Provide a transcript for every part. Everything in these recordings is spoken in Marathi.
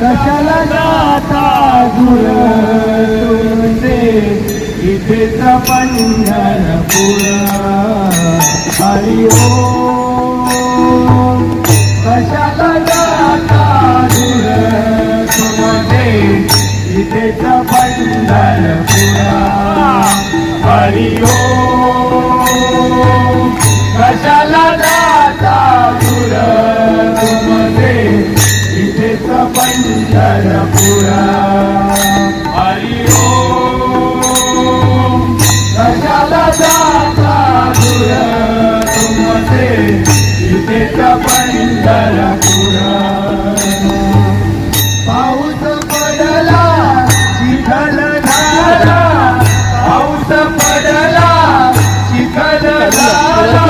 कशाला जाता दूर तुमचे? इथेच पंढरपूर. हरी ओम. कशाला जाता दूर तुमचे? इथेच पंढरपूर. हरी ओम. पाऊस पडला चिखल झाला.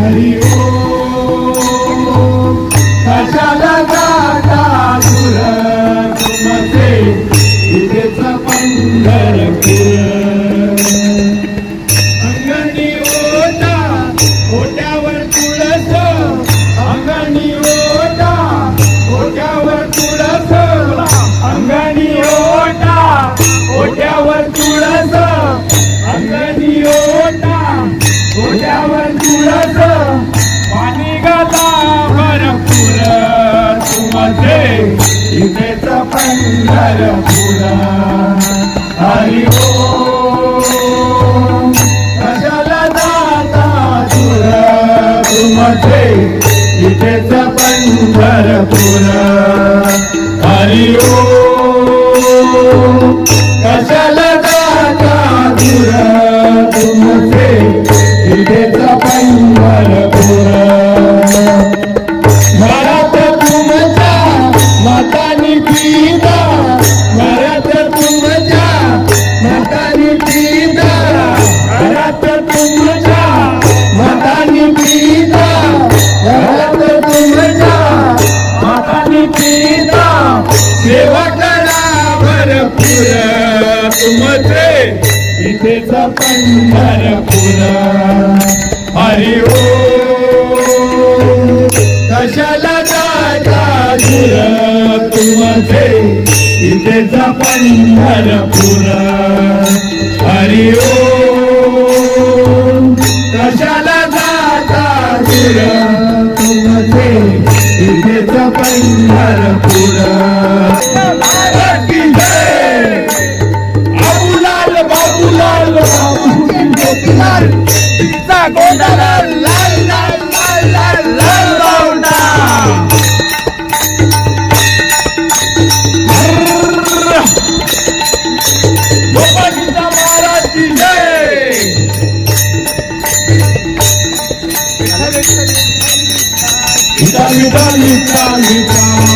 हरी पंढरपूर हरी ओम कशाला जाता दूर तुमचे इथेच पंढरपूर हरी ओम कशाला जाता इथेच तुमचे इथेच पंढरपूर हरी ओम कशाला जाता दूर? तुमचे इथेच पंढरपूर हरी ओम कशाला जाता दूर? तुमचे इथेच पंढरपूर तिचा गोंडाला लाल लाल लाल लाल लाल गोंडा गोपाळकृष्ण महाराज की जय विटा विटा विटा विटा